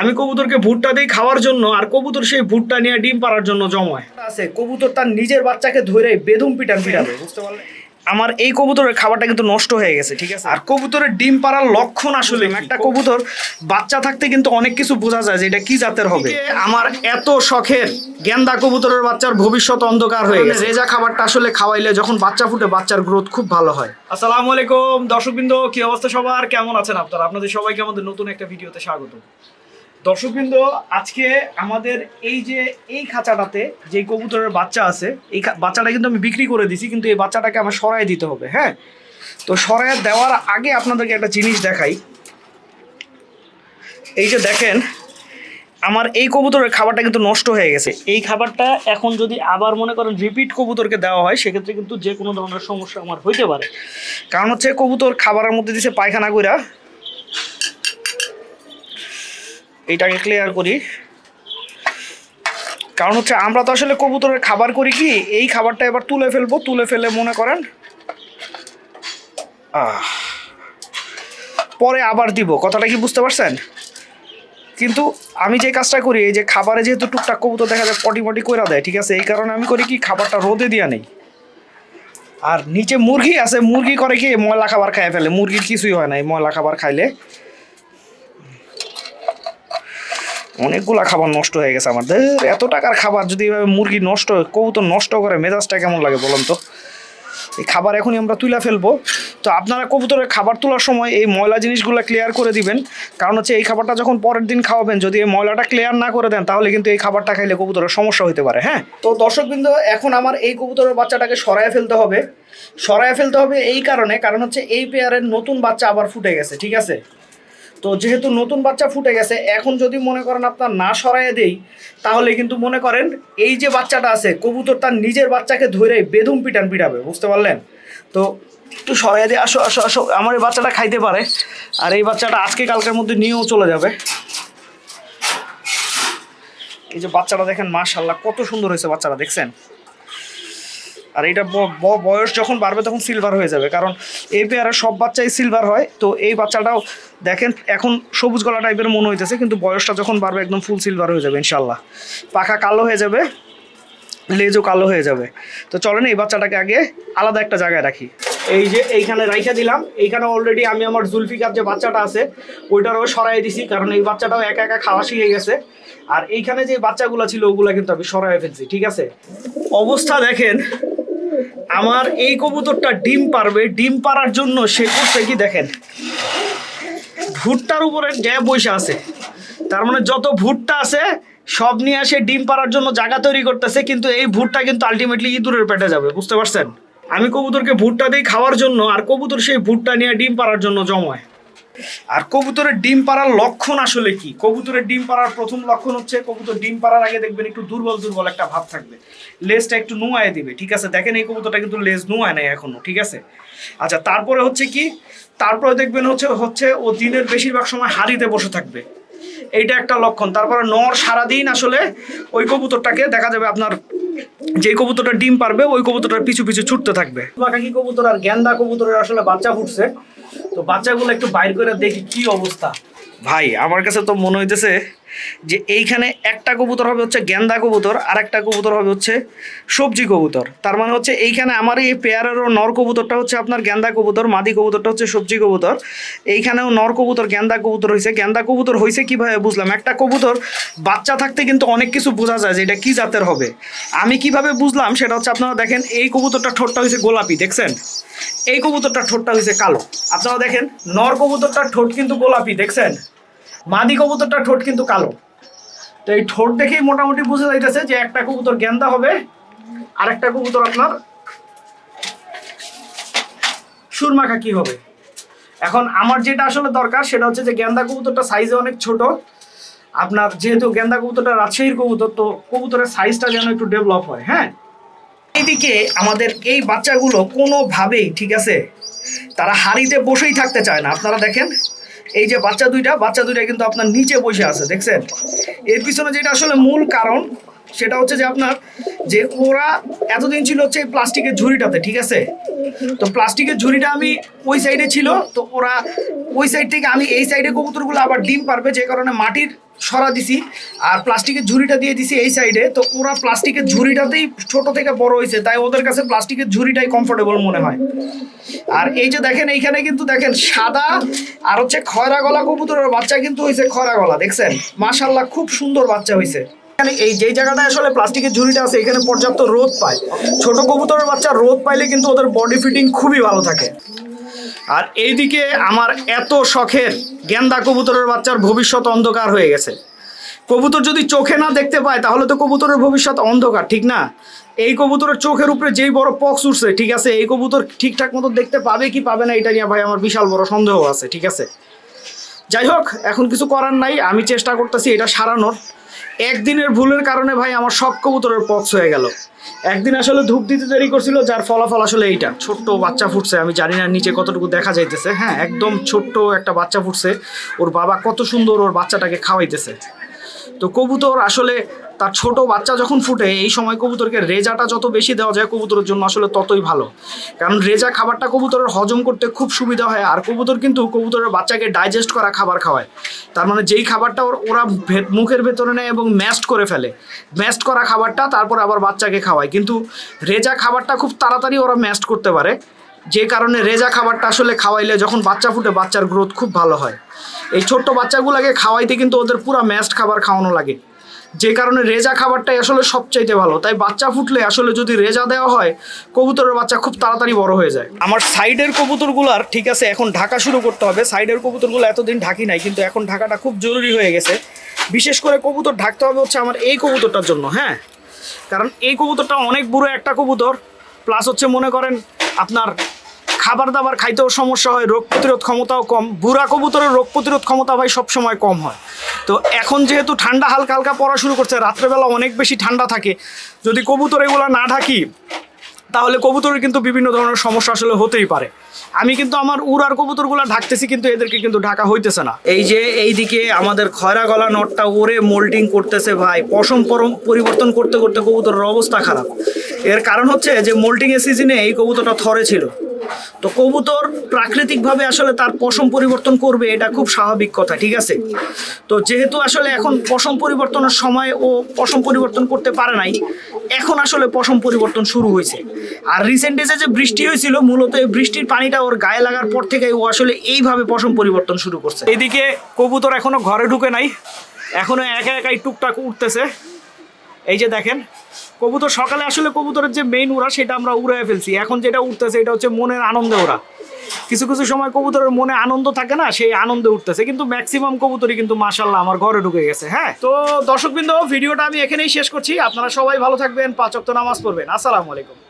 আমি কবুতরকে ভুট্টা দিই খাওয়ার জন্য আর কবুতর সেই ভুট্টা নিয়ে ডিম পাড়ার জন্য জমায়। আছে কবুতর তার নিজের বাচ্চাকে ধরে বেদম পিটান পিটাবে বুঝতে পারলে? আমার এই কবুতরের খাবারটা কিন্তু নষ্ট হয়ে গেছে ঠিক আছে? আর কবুতরের ডিম পাড়ার লক্ষণ আসলে একটা কবুতর বাচ্চা থাকতে কিন্তু অনেক কিছু বোঝা যায় যে এটা কি জাতের হবে। আমার এত শখের গেন্দা কবুতরের বাচ্চার ভবিষ্যৎ অন্ধকার হয়ে গেছে। রেজা খাবারটা আসলে খাওয়াইলে যখন বাচ্চা ফুটে বাচ্চার গ্রোথ খুব ভালো হয়। আসসালামু আলাইকুম দর্শকবৃন্দ কি অবস্থা সবার? কেমন আছেন আপনারা? আপনাদের সবাইকে আমাদের নতুন একটা ভিডিওতে স্বাগত। দর্শকবৃন্দ, আজকে আমাদের এই যে এই খাঁচাটাতে যে কবুতরের বাচ্চা আছে, এই বাচ্চাটা কিন্তু আমি বিক্রি করে দিছি, কিন্তু এই বাচ্চাটাকে আমার সরাই দিতে হবে হ্যাঁ? তো সরাই দেওয়ার আগে আপনাদেরকে একটা জিনিস দেখাই। এই যে দেখেন, আমার এই কবুতরের খাবারটা কিন্তু নষ্ট হয়ে গেছে। এই খাবারটা এখন যদি আবার মনে করেন রিপিট কবুতরকে দেওয়া হয়, সেক্ষেত্রে কিন্তু যে কোনো ধরনের সমস্যা আমার হইতে পারে। কারণ হচ্ছে কবুতর খাবারের মধ্যে দিছে পায়খানা কইরা এইটাকে ক্লিয়ার করি। কারণ হচ্ছে আমরা তো আসলে কবুতরের খাবার করি কি, এই খাবারটা এবার তুলে ফেলব, তুলে ফেলে মনে করেন। পরে আবার দিব, কথাটা কি বুঝতে পারছেন? কিন্তু আমি যে কাজটা করি, এই যে খাবারে যেহেতু টুকটাক কবুতর দেখা যায় পটি মটি করে দেয়, ঠিক আছে? এই কারণে আমি করি কি, খাবারটা রোদে দিয়া নেই। আর নিচে মুরগি আছে, মুরগি করে কি, ময়লা খাবার খাইয়ে ফেলে। মুরগির কিছুই হয় না, এই ময়লা খাবার খাইলে। অনেকগুলা খাবার নষ্ট হয়ে গেছে আমার। ধের, এত টাকার খাবার যদি এভাবে মুরগি নষ্ট হয় কবুতর নষ্ট করে মেজাজটা কেমন লাগে বলুন তো? এই খাবার এখনই আমরা তুলে ফেলব। তো আপনারা কবুতরের খাবার তোলার সময় এই ময়লা জিনিসগুলো ক্লিয়ার করে দিবেন। কারণ হচ্ছে এই খাবারটা যখন পরের দিন খাওয়াবেন যদি এই ময়লাটা ক্লিয়ার না করে দেন তাহলে কিন্তু এই খাবারটা খাইলে কবুতরের সমস্যা হতে পারে হ্যাঁ? তো দর্শকবৃন্দ এখন আমার এই কবুতরের বাচ্চাটাকে সরায় ফেলতে হবে। সরায় ফেলতে হবে এই কারণে কারণ হচ্ছে এই পেয়ারের নতুন বাচ্চা আবার ফুটে গেছে ঠিক আছে? তো যেহেতু নতুন বাচ্চা ফুটে গেছে, এখন যদি মনে করেন আপনার না সরাইয়ে দেই, তাহলে কিন্তু মনে করেন এই যে বাচ্চাটা আছে, কবুতর তার নিজের বাচ্চাকে ধরে বেদম পিটান পিটাবে, বুঝতে পারলেন? তো একটু সরাইয়ে দিয়ে আসো আসো আসো, আমার এই বাচ্চাটা খাইতে পারে। আর এই বাচ্চাটা আজকে কালকের মধ্যে নিয়েও চলে যাবে। এই যে বাচ্চাটা দেখেন মাশাল্লাহ কত সুন্দর হয়েছে বাচ্চাটা, দেখছেন? আর এটা বয়স যখন বাড়বে তখন সিলভার হয়ে যাবে। কারণ এই পেয়ারের সব বাচ্চাই সিলভার হয়। তো এই বাচ্চাটাও দেখেন, এখন সবুজ গলা টাইপের মনে হইতেছে, কিন্তু বয়সটা যখন বাড়বে একদম ফুল সিলভার হয়ে যাবে ইনশাল্লাহ পাখা কালো হয়ে যাবে, লেজও কালো হয়ে যাবে। তো চলেন এই বাচ্চাটাকে আগে আলাদা একটা জায়গায় রাখি। এই যে এইখানে রাইখা দিলাম, এইখানে অলরেডি আমি আমার জুলফিকার যে বাচ্চাটা আছে, ওইটারও সরাই দিছি, কারণ এই বাচ্চাটাও একা একা খাওয়া শিখে গেছে। আর এইখানে যে বাচ্চাগুলো ছিল, ওগুলো কিন্তু আমি সরাই ফেলছি, ঠিক আছে? অবস্থা দেখেন আমার এই কবুতরটা ডিম পারবে। ডিম পারার জন্য সে করছে কি দেখেন? ভুট্টার উপরে গ্যাপ বসে আছে। তার মানে যত ভুট্টা আছে, সব নিয়ে আসে ডিম পাড়ার জন্য জায়গা তৈরি করতেছে, কিন্তু এই ভুট্টা কিন্তু আলটিমেটলি ইঁদুরের পেটে যাবে, বুঝতে পারছেন? আমি কবুতরকে ভুট্টা দিই খাওয়ার জন্য, আর কবুতর সেই ভুট্টা নিয়ে ডিম পাড়ার জন্য জমায়। আর কবুতরের ডিম পাড়ার লক্ষণ আসলে কি? কবুতরের ডিম পাড়ার প্রথম লক্ষণ হচ্ছে কবুতর ডিম পাড়ার আগে দেখবেন একটু দুর্বল দুর্বল একটা ভাব থাকবে। লেজটা একটু নুয়ায় দিবে, ঠিক আছে? দেখেন এই কবুতরটা কিন্তু লেজ নুয়ায় নাই এখনও, ঠিক আছে? আচ্ছা তারপরে হচ্ছে কি? তারপরে দেখবেন হচ্ছে হচ্ছে ও দিনের বেশিরভাগ সময় হাড়িতে বসে থাকবে। এইটা একটা লক্ষণ। তারপরে নর সারাদিন আসলে ওই কবুতরটাকে দেখা যাবে আপনার যে কবুতরটা ডিম পারবে ওই কবুতরটার পিছু পিছু ছুটতে থাকবে। বাকি কবুতর আর গেন্দা কবুতরের আসলে বাচ্চা ফুটছে। তো বাচ্চাগুলো একটু বাইর করে দেখি কি অবস্থা। ভাই আমার কাছে তো মনে হইতেছে যে এইখানে একটা কবুতর হবে হচ্ছে গেন্দা কবুতর আর একটা কবুতর হবে হচ্ছে সবজি কবুতর। তার মানে হচ্ছে এইখানে আমার এই পেয়ারেরও নর কবুতরটা হচ্ছে আপনার গেন্দা কবুতর, মাদি কবুতরটা হচ্ছে সবজি কবুতর। এইখানেও নর কবুতর, গেন্দা কবুতর হয়েছে গেন্দা কবুতর হয়েছে কীভাবে বুঝলাম? একটা কবুতর বাচ্চা থাকতে কিন্তু অনেক কিছু বোঝা যায় যে এটা কী জাতের হবে। আমি কীভাবে বুঝলাম সেটা হচ্ছে আপনারা দেখেন, এই কবুতরটা ঠোঁটটা হয়েছে গোলাপি, দেখছেন? এই কবুতরটার ঠোঁটটা হয়েছে কালো। আপনারা দেখেন, নর কবুতরটার ঠোঁট কিন্তু গোলাপি, দেখছেন? মাদি কবুতরটার ঠোঁট কিন্তু কালো। তো এই ঠোঁট দেখেই মোটামুটি বুঝে যাইতেছে যে একটা কবুতর গেন্দা হবে আর একটা কবুতর আপনার সুরমাখা কি হবে। এখন আমার যেটা আসলে দরকার সেটা হচ্ছে যে গেন্দা কবুতরটা সাইজে অনেক ছোট। আপনার যেহেতু গেন্দা কবুতরটা রাজশাহীর কবুতর, তো কবুতরের সাইজটা যেন একটু ডেভেলপ হয় হ্যাঁ? এইদিকে আমাদের এই বাচ্চাগুলো কোনোভাবেই, ঠিক আছে? তারা হাড়িতে বসেই থাকতে চায় না। আপনারা দেখেন এই যে বাচ্চা দুইটা বাচ্চা দুইটা কিন্তু আপনার নিচে বসে আছে, দেখছেন? এর পিছনে যেটা আসলে মূল কারণ, সেটা হচ্ছে যে আপনার, যে ওরা এতদিন ছিল হচ্ছে প্লাস্টিকের ঝুড়িটাতে, ঠিক আছে? তো প্লাস্টিকের ঝুড়িটা আমি ওই সাইডে ছিল, তো ওরা ওই সাইড থেকে আমি এই সাইডে কবুতরগুলো আবার ডিম পারবে, যে কারণে মাটির সরা দিছি, আর প্লাস্টিকের ঝুড়িটা দিয়ে দিছি এই সাইডে তো ওরা প্লাস্টিকের ঝুড়িটাতেই ছোট থেকে বড় হয়েছে, তাই ওদের কাছে প্লাস্টিকের ঝুড়িটাই কমফোর্টেবল মনে হয়। আর এই যে দেখেন, এইখানে কিন্তু দেখেন সাদা আর হচ্ছে খয়রা গলা কবুতরের বাচ্চা কিন্তু হয়েছে খয়রা গলা দেখছেন? মাশাল্লাহ খুব সুন্দর বাচ্চা হয়েছে এখানে এই যেই জায়গাটায় আসলে প্লাস্টিকের ঝুড়িটা আছে, এখানে পর্যাপ্ত রোদ পায়। ছোট কবুতরের বাচ্চা রোদ পাইলে কিন্তু ওদের বডি ফিটিং খুবই ভালো থাকে। আর এইদিকে আমার এত শখের গেন্দা কবুতরের বাচ্চার ভবিষ্যৎ অন্ধকার হয়ে গেছে। কবুতর যদি চোখে না দেখতে পায়, তাহলে তো কবুতরের ভবিষ্যৎ অন্ধকার, ঠিক না? এই কবুতরের চোখের উপরে যেই বড় পক্স উঠছে, ঠিক আছে? এই কবুতর ঠিকঠাক মতো দেখতে পাবে কি পাবে না, এটা নিয়ে ভাই আমার বিশাল বড় সন্দেহ আছে, ঠিক আছে? যাই হোক, এখন কিছু করার নাই, আমি চেষ্টা করতেছি এটা সারানোর। একদিনের ভুলের কারণে ভাই আমার সব কবুতরের পক্স হয়ে গেল। একদিন আসলে ধূপ দিতে দেরি করছিল, যার ফলাফল আসলে এইটা। ছোট্ট বাচ্চা ফুটছে, আমি জানি না নিচে কতটুকু দেখা যাইতেছে। হ্যাঁ একদম ছোট্ট একটা বাচ্চা ফুটছে। ওর বাবা কত সুন্দর ওর বাচ্চাটাকে খাওয়াইতেছে। তো কবুতর আসলে তার ছোট বাচ্চা যখন ফুটে, এই সময় কবুতরকে রেজাটা যত বেশি দেওয়া যায় কবুতরের জন্য আসলে ততই ভালো। কারণ রেজা খাবারটা কবুতরের হজম করতে খুব সুবিধা হয়, আর কবুতর কিন্তু কবুতরের বাচ্চাকে ডাইজেস্ট করা খাবার খাওয়ায়। তার মানে যেই খাবারটা ওর- মুখের ভেতরে নেয় এবং ম্যাস্ট করে ফেলে। ম্যাস্ট করা খাবারটা তারপর আবার বাচ্চাকে খাওয়ায়। কিন্তু রেজা খাবারটা খুব তাড়াতাড়ি ওরা ম্যাস্ট করতে পারে। যে কারণে রেজা খাবারটা আসলে খাওয়াইলে যখন বাচ্চা ফুটে, বাচ্চার গ্রোথ খুব ভালো হয়। এই ছোট্ট বাচ্চাগুলোকে খাওয়াইতে কিন্তু ওদের পুরো ম্যাস্ট খাবার খাওয়ানো লাগে। যে কারণে রেজা খাবারটাই আসলে সবচাইতে ভালো। তাই বাচ্চা ফুটলে আসলে যদি রেজা দেওয়া হয়, কবুতরের বাচ্চা খুব তাড়াতাড়ি বড় হয়ে যায়। আমার সাইডের কবুতরগুলার, ঠিক আছে, এখন ঢাকা শুরু করতে হবে। সাইডের কবুতরগুলো এতদিন ঢাকি নাই, কিন্তু এখন ঢাকাটা খুব জরুরি হয়ে গেছে। বিশেষ করে কবুতর ঢাকতে হবে হচ্ছে আমার এই কবুতরটার জন্য হ্যাঁ? কারণ এই কবুতরটা অনেক বুড়ো একটা কবুতর, প্লাস হচ্ছে মনে করেন আপনার খাবার দাবার খাইতেও সমস্যা হয়, রোগ প্রতিরোধ ক্ষমতাও কম। বুড়া কবুতরের রোগ প্রতিরোধ ক্ষমতা ভাই সবসময় কম হয়। তো এখন যেহেতু ঠান্ডা হালকা হালকা পড়া শুরু করছে, রাত্রেবেলা অনেক বেশি ঠান্ডা থাকে। যদি কবুতর এগুলো না ঢাকি, তাহলে কবুতরের কিন্তু বিভিন্ন ধরনের সমস্যা আসলে হতেই পারে। আমি কিন্তু আমার উড়ার কবুতরগুলো ঢাকতেছি, কিন্তু এদেরকে কিন্তু ঢাকা হইতেছে না। এই যে এইদিকে আমাদের খয়রা গলা নটটা ওরে মোল্ডিং করতেছে ভাই, পশম পরিবর্তন করতে করতে কবুতরের অবস্থা খারাপ। এর কারণ হচ্ছে যে মোল্টিং এর সিজনে এই কবুতরটা থরে ছিল। তো কবুতর প্রাকৃতিকভাবে আসলে তার পশম পরিবর্তন করবে, এটা খুব স্বাভাবিক কথা, ঠিক আছে? তো যেহেতু আসলে এখন পশম পরিবর্তনের সময় ও পশম পরিবর্তন করতে পারে নাই, এখন আসলে পশম পরিবর্তন শুরু হয়েছে। আর রিসেন্ট ডেজে যে বৃষ্টি হয়েছিল, মূলত এই বৃষ্টির পানিটা ওর গায়ে লাগার পর থেকে ও আসলে এইভাবে পশম পরিবর্তন শুরু করছে। এদিকে কবুতর এখনও ঘরে ঢুকে নাই, এখনও একা একাই টুকটাক উঠতেছে। এই যে দেখেন, কবুতর সকালে আসলে কবুতরের যে মেইন উড়া সেটা আমরা উড়ায় ফেলছি। এখন যেটা উঠতেছে এটা হচ্ছে মনের আনন্দে ওরা কিছু কিছু সময় কবুতরের মনে আনন্দ থাকে না, সেই আনন্দে উঠতেছে কিন্তু ম্যাক্সিমাম কবুতরই কিন্তু মাসাল্লাহ আমার ঘরে ঢুকে গেছে হ্যাঁ? তো দর্শকবৃন্দ, ভিডিওটা আমি এখানেই শেষ করছি। আপনারা সবাই ভালো থাকবেন পাঁচক্ত নামাজ পড়বেন। আসসালামু আলাইকুম।